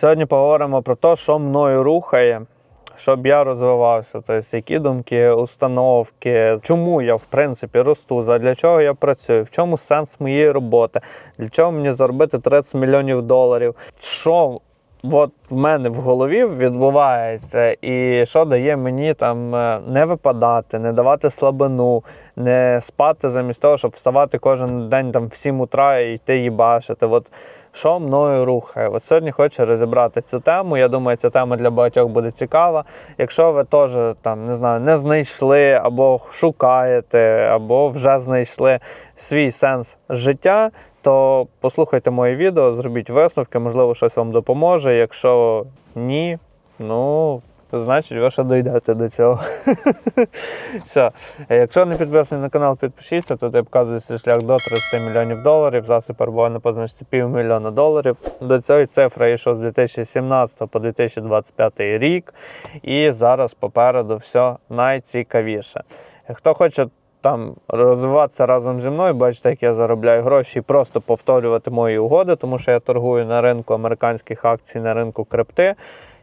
Сьогодні поговоримо про те, що мною рухає, щоб я розвивався. Тобто, які думки, установки, чому я в принципі росту, для чого я працюю, в чому сенс моєї роботи, для чого мені заробити 30 мільйонів доларів. Що от в мене в голові відбувається, і що дає мені там е, не випадати, не давати слабину, не спати замість того, щоб вставати кожен день там в 7 утра і йти їбашити. От що мною рухає? От сьогодні хочу розібрати цю тему. Я думаю, ця тема для багатьох буде цікава. Якщо ви теж там не знаю, не знайшли або шукаєте, або вже знайшли свій сенс життя, то послухайте моє відео, зробіть висновки, можливо, щось вам допоможе. Якщо ні, ну. Значить, ви ще дійдете до цього. Все. Якщо не підписаний на канал, підпишіться, тут я показую шлях до 30 мільйонів доларів. Зараз я перебуваю на позначці півмільйона доларів. До цієї цифри йшов з 2017 по 2025 рік. І зараз попереду все найцікавіше. Хто хоче там розвиватися разом зі мною, бачите, як я заробляю гроші, і просто повторювати мої угоди, тому що я торгую на ринку американських акцій, на ринку крипти.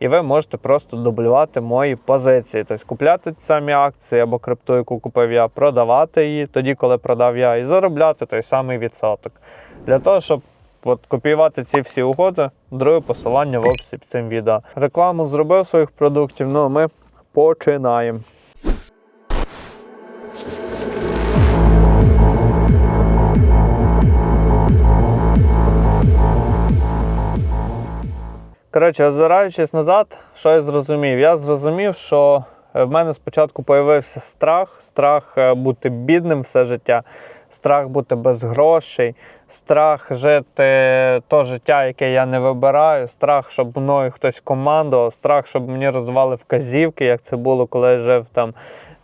І ви можете просто дублювати мої позиції. Тобто купляти ті самі акції або крипту, яку купив я, продавати її тоді, коли продав я, і заробляти той самий відсоток. Для того, щоб от, копіювати ці всі угоди, друге посилання в описі під цим відео. Рекламу зробив своїх продуктів, ну а ми починаємо. Коротше, озираючись назад, що я зрозумів? Я зрозумів, що е, в мене спочатку з'явився страх, страх е, бути бідним все життя, страх бути без грошей, страх жити то життя, яке я не вибираю, страх, щоб мною хтось командував, страх, щоб мені роздавали вказівки, як це було, коли я жив там.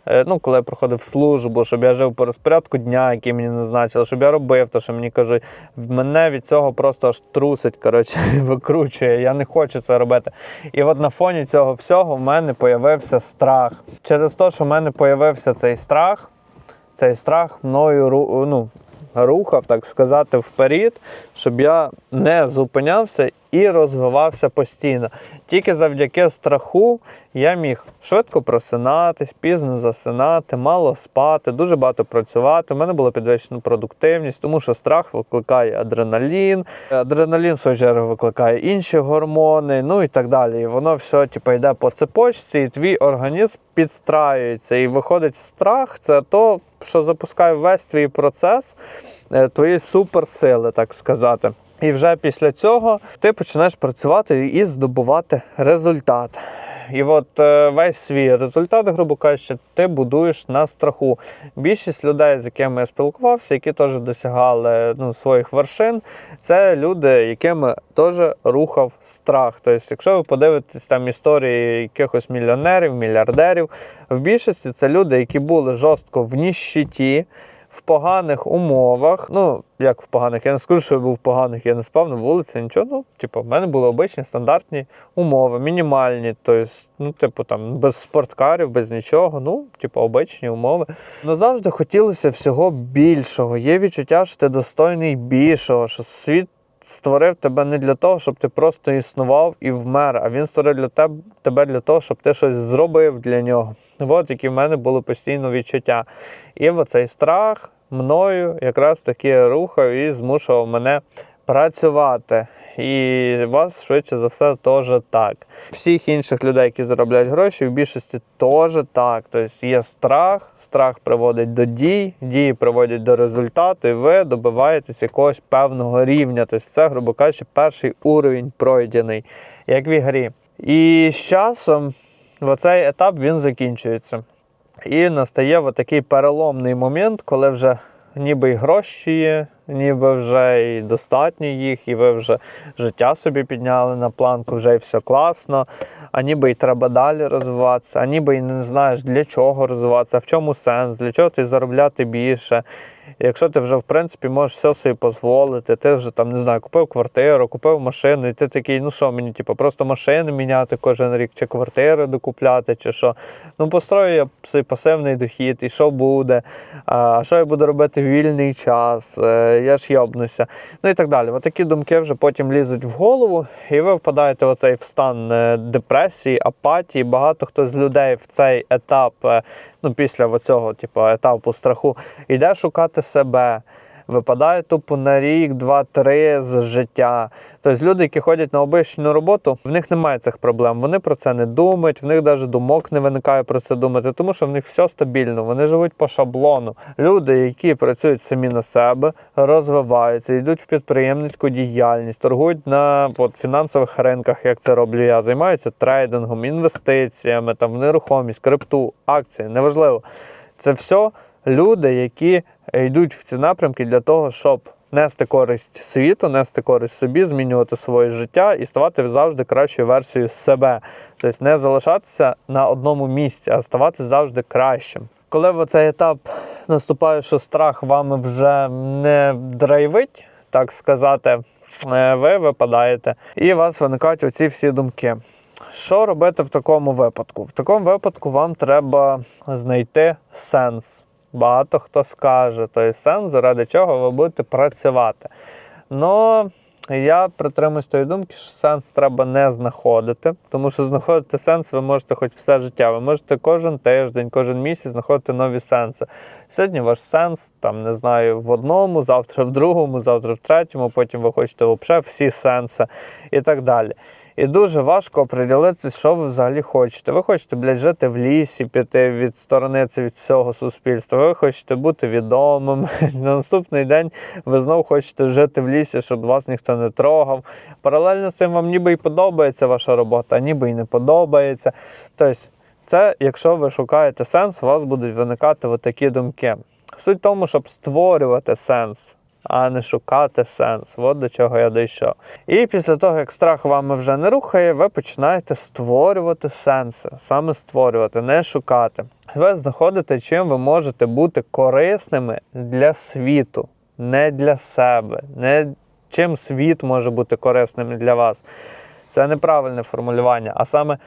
Е, Ну, коли я проходив службу, щоб я жив по розпорядку дня, який мені назначили, щоб я робив те, що мені кажуть. Мене від цього просто аж трусить, коротше, викручує. Я не хочу це робити. І от на фоні цього всього в мене появився страх. Через те, що в мене появився цей страх, цей страх мною ну, рухав, так сказати, вперед, щоб я не зупинявся і розвивався постійно. Тільки завдяки страху я міг швидко просинатись, пізно засинати, мало спати, дуже багато працювати. У мене була підвищена продуктивність, тому що страх викликає адреналін. Адреналін, в свою чергу, викликає інші гормони, ну і так далі. І воно все типу, йде по цепочці, і твій організм підстраюється. І виходить страх це то, що запускає весь твій процес е, твої суперсили, так сказати. І вже після цього ти починаєш працювати і здобувати результат. І от е, весь свій результат, грубо кажучи, ти будуєш на страху. Більшість людей, з якими я спілкувався, які теж досягали ну, своїх вершин, це люди, якими теж рухав страх. Тобто, якщо ви подивитесь там історії якихось мільйонерів, мільярдерів, в більшості це люди, які були жорстко в ніщиті, в поганих умовах. Ну, як в поганих, я не скажу, що я був в поганих, я не спав на вулиці, нічого. Ну, типу, в мене були обичні стандартні умови, мінімальні. Тобто, ну, типу, там, без спорткарів, без нічого. Ну, типу, обичні умови. Ну завжди хотілося всього більшого. Є відчуття, що ти достойний більшого, що світ. Створив тебе не для того, щоб ти просто існував і вмер, а він створив для тебе, тебе для того, щоб ти щось зробив для нього. От які в мене були постійно відчуття. І оцей страх мною якраз таки рухав і змушував мене працювати. І вас швидше за все теж так. Всіх інших людей, які заробляють гроші, в більшості теж так. Тобто є страх, страх приводить до дій, дії приводять до результату, і ви добиваєтесь якогось певного рівня. Тобто це, грубо кажучи, перший уровень пройдений, як в ігрі. І з часом оцей етап він закінчується. І настає такий переломний момент, коли вже ніби й гроші є, ніби вже і достатньо їх, і ви вже життя собі підняли на планку, вже і все класно, а ніби й треба далі розвиватися, а ніби й не знаєш для чого розвиватися, в чому сенс, для чого ти заробляти більше. Якщо ти вже в принципі можеш все собі дозволити, ти вже там не знаю, купив квартиру, купив машину, і ти такий, ну що мені, типу, просто машини міняти кожен рік, чи квартири докупляти, чи що. Ну, построю я свій пасивний дохід, і що буде, а що я буду робити в вільний час, е, я ж йобнуся. Ну і так далі. От такі думки вже потім лізуть в голову, і ви впадаєте в оцей в стан е, депресії, апатії. Багато хто з людей в цей етап, е, ну після цього, типу, етапу страху, йде шукати себе. Випадає тупо на рік, два-три з життя. Тобто люди, які ходять на обичну роботу, в них немає цих проблем. Вони про це не думають, в них навіть думок не виникає про це думати, тому що в них все стабільно, вони живуть по шаблону. Люди, які працюють самі на себе, розвиваються, йдуть в підприємницьку діяльність, торгують на от, фінансових ринках, як це роблю я, займаються трейдингом, інвестиціями, там, в нерухомість, крипту, акції, неважливо. Це все люди, які йдуть в ці напрямки для того, щоб нести користь світу, нести користь собі, змінювати своє життя і ставати завжди кращою версією себе. Тобто не залишатися на одному місці, а ставати завжди кращим. Коли в цей етап наступає, що страх вами вже не драйвить, так сказати, е, ви випадаєте, і у вас виникають оці всі думки. Що робити в такому випадку? В такому випадку вам треба знайти сенс. Багато хто скаже той сенс, заради чого ви будете працювати. Ну, я притримуюсь тої думки, що сенс треба не знаходити, тому що знаходити сенс ви можете хоч все життя. Ви можете кожен тиждень, кожен місяць знаходити нові сенси. Сьогодні ваш сенс, там, не знаю, в одному, завтра в другому, завтра в третьому, потім ви хочете взагалі всі сенси і так далі. І дуже важко оприділитися, що ви взагалі хочете. Ви хочете, блядь, жити в лісі, піти відсторонитися від всього суспільства. Ви хочете бути відомим. На наступний день ви знову хочете жити в лісі, щоб вас ніхто не трогав. Паралельно з цим вам ніби і подобається ваша робота, а ніби і не подобається. Тобто, це, якщо ви шукаєте сенс, у вас будуть виникати такі думки. Суть в тому, щоб створювати сенс а не шукати сенс. От до чого я дійшов. І після того, як страх вами вже не рухає, ви починаєте створювати сенси, саме створювати, не шукати. Ви знаходите, чим ви можете бути корисними для світу, не для себе, не чим світ може бути корисним для вас. Це неправильне формулювання, а саме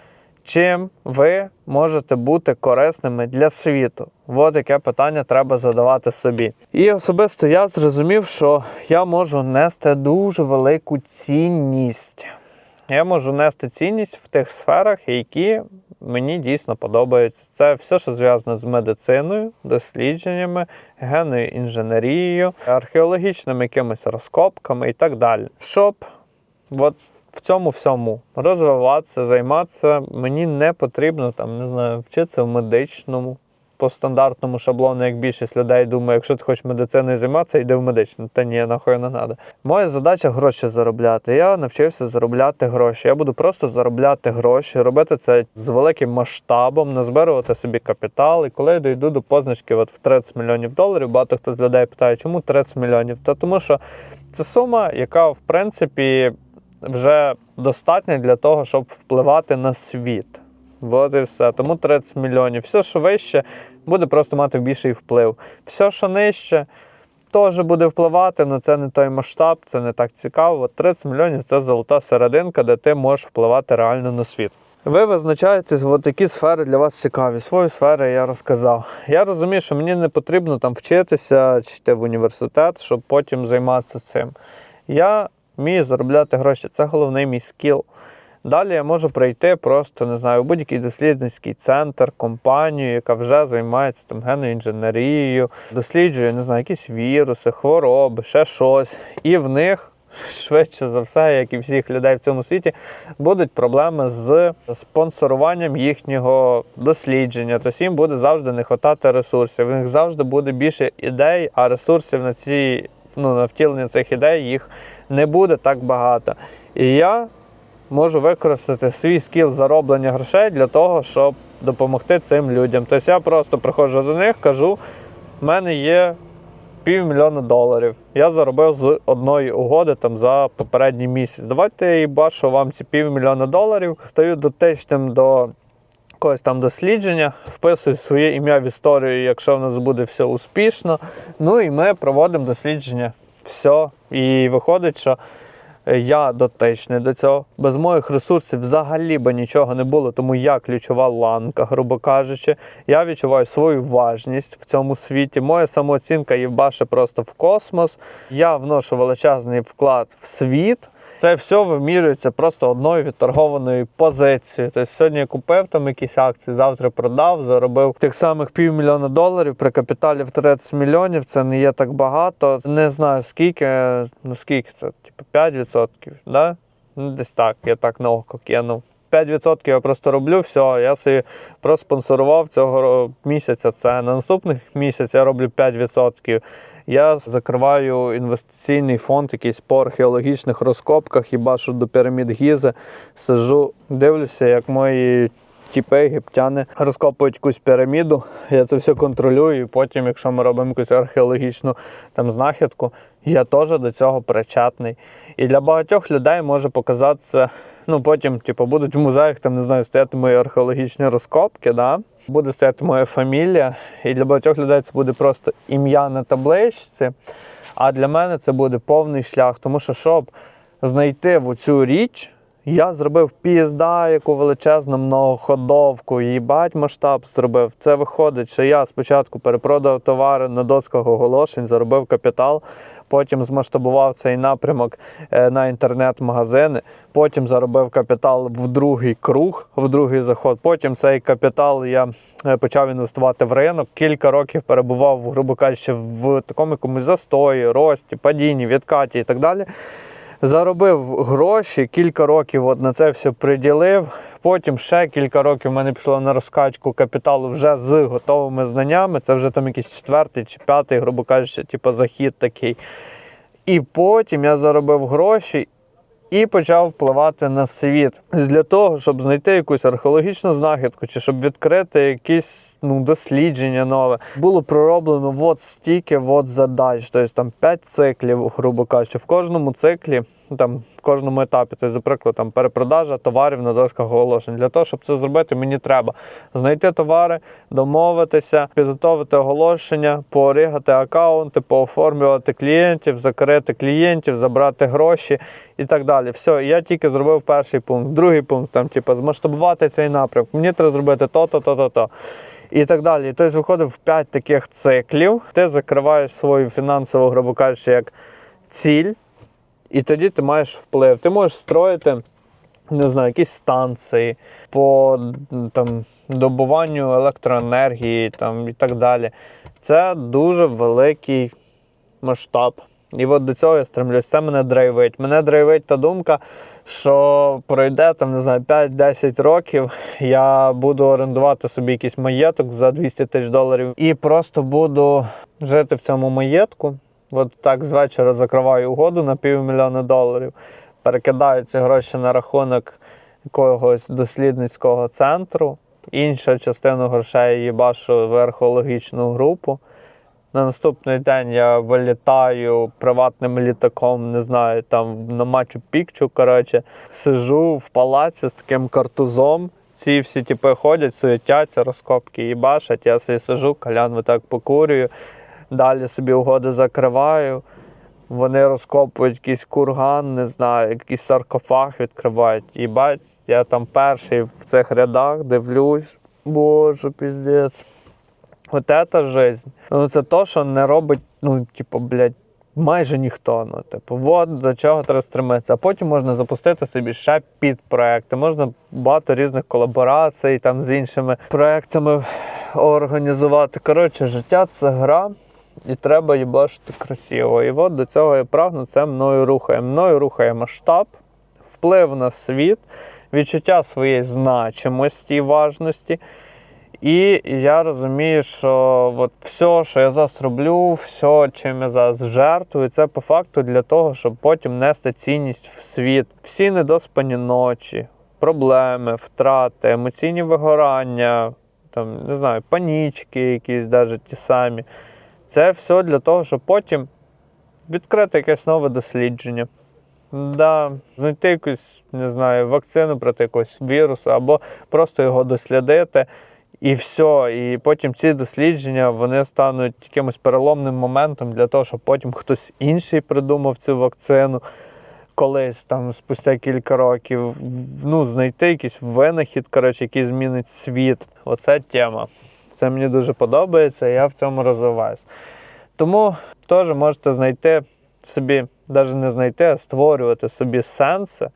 чим ви можете бути корисними для світу? От яке питання треба задавати собі. І особисто я зрозумів, що я можу нести дуже велику цінність. Я можу нести цінність в тих сферах, які мені дійсно подобаються. Це все, що зв'язано з медициною, дослідженнями, генною інженерією, археологічними якимись розкопками і так далі. Щоб от в цьому всьому розвиватися, займатися. Мені не потрібно там, не знаю, вчитися в медичному. По стандартному шаблону, як більшість людей думає, якщо ти хочеш медициною займатися, йди в медичну. Та ні, нахуй не треба. Моя задача гроші заробляти. Я навчився заробляти гроші. Я буду просто заробляти гроші, робити це з великим масштабом, назбирувати собі капітал. І коли я дійду до позначки от в 30 мільйонів доларів, багато хто з людей питає, чому 30 мільйонів? Та тому що це сума, яка в принципі вже достатньо для того, щоб впливати на світ. От і все. Тому 30 мільйонів. Все, що вище, буде просто мати більший вплив. Все, що нижче, теж буде впливати, але це не той масштаб, це не так цікаво. 30 мільйонів це золота серединка, де ти можеш впливати реально на світ. Ви визначаєте, от які сфери для вас цікаві. Свої сфери я розказав. Я розумію, що мені не потрібно там вчитися чи йти в університет, щоб потім займатися цим. Я вмію заробляти гроші. Це головний мій скіл. Далі я можу прийти просто, не знаю, у будь-який дослідницький центр, компанію, яка вже займається там генною інженерією, досліджує, не знаю, якісь віруси, хвороби, ще щось. І в них. Швидше за все, як і всіх людей в цьому світі, будуть проблеми з спонсоруванням їхнього дослідження. Тобто їм буде завжди не вистачати ресурсів. В них завжди буде більше ідей, а ресурсів на ці ну, на втілення цих ідей їх не буде так багато. І я можу використати свій скіл зароблення грошей для того, щоб допомогти цим людям. Тобто я просто приходжу до них, кажу, в мене є півмільйона доларів. Я заробив з одної угоди там за попередній місяць. Давайте я бачу вам ці півмільйона доларів. Стаю дотичним до якогось там дослідження, вписують своє ім'я в історію, якщо в нас буде все успішно. Ну і ми проводимо дослідження. Все. І виходить, що я дотичний до цього. Без моїх ресурсів взагалі би нічого не було, тому я ключова ланка, грубо кажучи. Я відчуваю свою важність в цьому світі. Моя самооцінка їбаше просто в космос. Я вношу величезний вклад в світ. Це все вимірюється просто одною відторгованою позицією. Тобто сьогодні купив там якісь акції, завтра продав, заробив тих самих півмільйона доларів при капіталі в 30 мільйонів. Це не є так багато. Не знаю скільки, ну скільки це, типу 5%, да? Ну, десь так, я так на око кинув. 5% я просто роблю, все, я собі проспонсорував цього місяця. Це на наступних місяць я роблю 5%. Я закриваю інвестиційний фонд якийсь по археологічних розкопках, хіба що до пірамід Гізи. Сижу, дивлюся, як мої тіпи, єгиптяни розкопують якусь піраміду. Я це все контролюю. І потім, якщо ми робимо якусь археологічну там знахідку, я теж до цього причетний. І для багатьох людей може показатися. Ну, потім, типу, будуть в музеях, там не знаю, стояти мої археологічні розкопки, да? Буде стояти моя фамілія. І для багатьох людей це буде просто ім'я на табличці. А для мене це буде повний шлях. Тому що, щоб знайти в цю річ, я зробив пізда, яку величезну многоходовку, їбать масштаб зробив. Це виходить, що я спочатку перепродав товари на досках оголошень, заробив капітал, потім змасштабував цей напрямок е, на інтернет-магазини, потім заробив капітал в другий круг, в другий заход. Потім цей капітал я е, почав інвестувати в ринок. Кілька років перебував, грубо кажучи, в такому якомусь застої, рості, падінні, відкаті і так далі. Заробив гроші, кілька років от на це все приділив. Потім ще кілька років в мене пішло на розкачку капіталу вже з готовими знаннями. Це вже там якийсь четвертий чи п'ятий, грубо кажучи, типу захід такий. І потім я заробив гроші і почав впливати на світ. Для того, щоб знайти якусь археологічну знахідку, чи щоб відкрити якісь ну, дослідження нове, було пророблено от стільки от задач, тобто там 5 циклів, грубо кажучи, в кожному циклі. Ну, Там в кожному етапі, тобто, наприклад, там перепродажа товарів на досках оголошень. Для того, щоб це зробити, мені треба знайти товари, домовитися, підготовити оголошення, поригати акаунти, пооформлювати клієнтів, закрити клієнтів, забрати гроші і так далі. Все, я тільки зробив перший пункт. Другий пункт там, типу, змасштабувати цей напрямок. Мені треба зробити то-то, то-то, то. І так далі. Тобто виходить в 5 таких циклів. Ти закриваєш свою фінансову, грубо кажучи, як ціль, і тоді ти маєш вплив. Ти можеш строїти. Не знаю, якісь станції по там, добуванню електроенергії там, і так далі. Це дуже великий масштаб. І от до цього я стремлюсь. Це мене драйвить. Мене драйвить та думка, що пройде там, не знаю, 5-10 років, я буду орендувати собі якийсь маєток за 200 тисяч доларів і просто буду жити в цьому маєтку. От так з вечора закриваю угоду на півмільйона доларів, перекидаю ці гроші на рахунок якогось дослідницького центру. Інша частина грошей їбашу в археологічну групу. На наступний день я вилітаю приватним літаком, не знаю, там на Мачу Пікчу. Коротше, сижу в палаці з таким картузом. Ці всі типи ходять, суетяться, розкопки їбашать. Я собі сижу, калян отак покурюю. Далі собі угоди закриваю. Вони розкопують якийсь курган, не знаю, якийсь саркофаг відкривають. І Їбать, я там перший в цих рядах дивлюсь. Боже, піздець. От це жизнь. Ну, це то, що не робить, ну, типу, блядь, майже ніхто. Ну, типу, от до чого треба стремитися. А потім можна запустити собі ще підпроекти, можна багато різних колаборацій там з іншими проектами організувати. Коротше, життя це гра. І треба їбашити красиво. І от до цього я прагну, це мною рухає. Мною рухає масштаб, вплив на світ, відчуття своєї значимості і важності. І я розумію, що от все, що я зараз роблю, все, чим я зараз жертвую, це по факту для того, щоб потім нести цінність в світ. Всі недоспані ночі, проблеми, втрати, емоційні вигорання, там, не знаю, панічки якісь навіть ті самі. Це все для того, щоб потім відкрити якесь нове дослідження. Да, знайти якусь, не знаю, вакцину проти якогось вірусу, або просто його дослідити. І все. І потім ці дослідження вони стануть якимось переломним моментом для того, щоб потім хтось інший придумав цю вакцину колись там спустя кілька років. Ну, знайти якийсь винахід, коротше, який змінить світ. Оце тема. Це мені дуже подобається, я в цьому розвиваюсь. Тому теж можете знайти собі, навіть не знайти, а створювати собі сенси,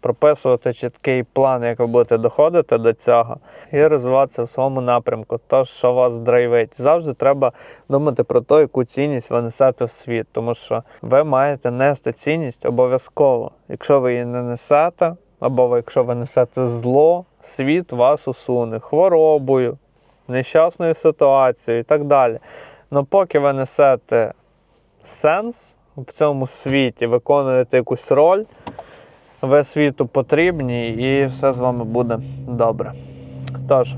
прописувати чіткий план, як ви будете доходити до цього, і розвиватися в своєму напрямку, то, що вас драйвить. Завжди треба думати про те, яку цінність ви несете в світ, тому що ви маєте нести цінність обов'язково. Якщо ви її не несете, або якщо ви несете зло, світ вас усуне хворобою, нещасною ситуацією і так далі. Но поки ви несете сенс в цьому світі, виконуєте якусь роль, ви світу потрібні і все з вами буде добре. Тож,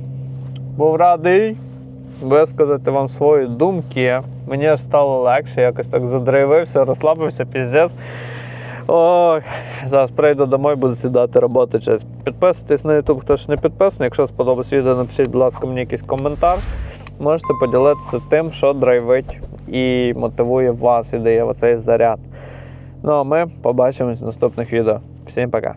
був радий висказати вам свої думки. Мені стало легше, якось так задривився, розслабився, піздець. Ой, зараз прийду домой, буду сідати роботи щось. Підписуйтесь на YouTube, хто ж не підписаний. Якщо сподобалось відео, напишіть, будь ласка, мені якийсь коментар. Можете поділитися тим, що драйвить і мотивує вас і дає оцей заряд. Ну а ми побачимось в наступних відео. Всім пока.